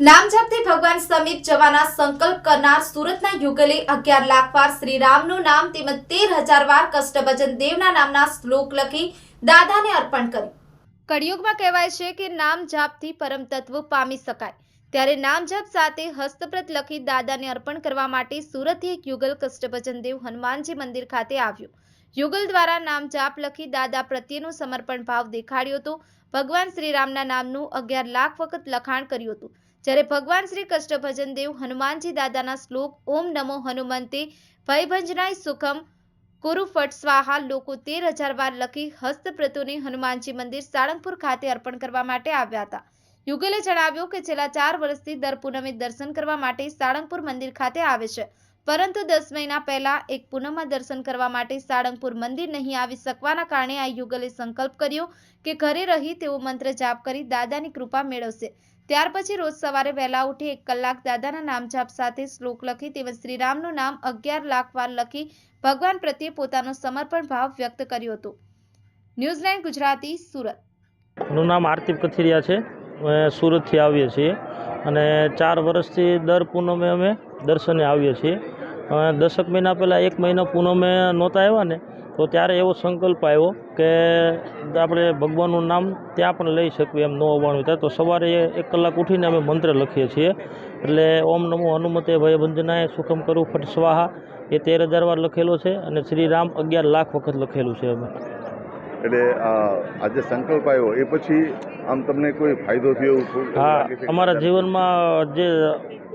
નામ જપથી ભગવાન સમીપ જવાના સંકલ્પ કરનાર સુરતના યુગલે અગિયાર લાખ વાર શ્રીરામનું નામ તેમજ તેર હજાર વાર કષ્ટભજન દેવના નામના શ્લોક લખી દાદાને અર્પણ કર્યું. કળિયુગમાં કહેવાય છે કે નામ જાપથી પરમ તત્વ પામી શકાય. ત્યારે નામ સાથે હસ્તપ્રત લખી દાદાને અર્પણ કરવા માટે સુરતથી એક યુગલ કષ્ટભજન દેવ હનુમાનજી મંદિર ખાતે આવ્યું. યુગલ દ્વારા નામ જાપ લખી દાદા પ્રત્યેનો સમર્પણ ભાવ દેખાડ્યો હતો. ભગવાન શ્રીરામના નામનું અગિયાર લાખ વખત લખાણ કર્યું હતું. જ્યારે ભગવાન શ્રી કષ્ટભજન દેવ હનુમાનજી દાદાના શ્લોક ઓમ નમો હનુમંતે ભયભંજનાય સુખમ કુરુફટ સ્વાહા લોકો તેર હજાર વાર લખી હસ્તપ્રતુને હનુમાનજી મંદિર સાળંગપુર ખાતે અર્પણ કરવા માટે આવ્યા હતા. યુગલે જણાવ્યું કે છેલ્લા ચાર વર્ષથી દર પૂનમે દર્શન કરવા માટે સાળંગપુર મંદિર ખાતે આવે છે. પરંતુ દસ મહિના પહેલા એક પૂનમમાં દર્શન કરવા માટે સાળંગપુર મંદિર નહીં આવી શકવાના કારણે આ યુગલે સંકલ્પ કર્યો કે ઘરે રહી તેઓ મંત્ર જાપ કરી દાદાની કૃપા મેળવશે. ત્યાર પછી રોજ સવારે વહેલા ઉઠી એક કલાક દાદાના નામ જાપ સાથે શ્લોક લખી તેમજ શ્રીરામનું નામ અગિયાર લાખ વાર લખી ભગવાન પ્રત્યે પોતાનો સમર્પણ ભાવ વ્યક્ત કર્યો હતો. ન્યૂઝલેન્ડ ગુજરાતી, સુરત. નું નામ આરતી કથિરિયા છે. સુરતથી આવીએ છીએ અને ચાર વર્ષથી દર પૂનમે અમે દર્શને આવીએ છીએ. દશક મહિના પહેલાં એક મહિના પૂનમે નહોતા આવ્યા ને, તો ત્યારે એવો સંકલ્પ આવ્યો કે આપણે ભગવાનનું નામ ત્યાં પણ લઈ શકીએ એમ ન હોવાનું થાય. તો સવારે એક કલાક ઉઠીને અમે મંત્ર લખીએ છીએ. એટલે ઓમ નમો હનુમતે ભય બંધનાય સુખમ કરું ફટ સ્વાહા. એ તેર હજાર વાર લખેલો છે અને શ્રી રામ અગિયાર લાખ વખત લખેલું છે અમે. એટલે આ આજે સંકલ્પ આવ્યો એ પછી આમ તમને કોઈ ફાયદો થયો હા અમારા જીવનમાં જે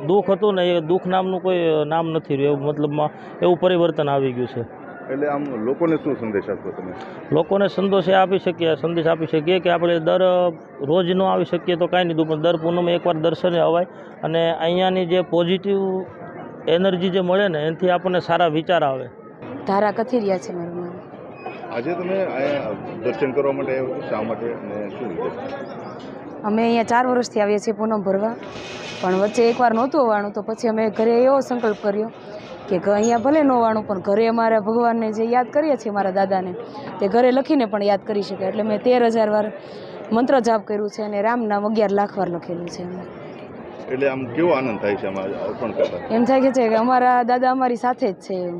દુઃખ હતું ને એ દુઃખ નામનું કોઈ નામ નથી રહ્યું એવું મતલબમાં એવું પરિવર્તન આવી ગયું છે. એટલે આમ લોકોને શું સંદેશ આપશો તમે? લોકોને સંદેશ એ આપી શકીએ સંદેશ આપી શકીએ કે આપણે દર રોજ ન આવી શકીએ તો કાંઈ નહીં પણ દર પૂનમે એકવાર દર્શને અવાય અને અહીંયાની જે પોઝિટિવ એનર્જી જે મળે ને એનાથી આપણને સારા વિચાર આવે. ધારા કથિરિયા છે મારું આજે તમે દર્શન કરવા માટે શા માટે અને શું અમે અહીંયા ચાર વર્ષથી આવીએ છીએ પૂનમ ભરવા. પણ વચ્ચે એકવાર નહોતું અવાણું તો પછી અમે ઘરે એવો સંકલ્પ કર્યો કે અહીંયા ભલે ન વાણું પણ ઘરે અમારા ભગવાનને જે યાદ કરીએ છીએ મારા દાદાને તે ઘરે લખીને પણ યાદ કરી શકે. એટલે મેં તેર હજાર વાર મંત્ર જાપ કર્યું છે અને રામ નામ અગિયાર લાખ વાર લખેલું છે અમે એટલે આમ કેવો આનંદ થાય છે અર્પણ કરતા? એમ થાય છે કે અમારા દાદા અમારી સાથે જ છે એમ.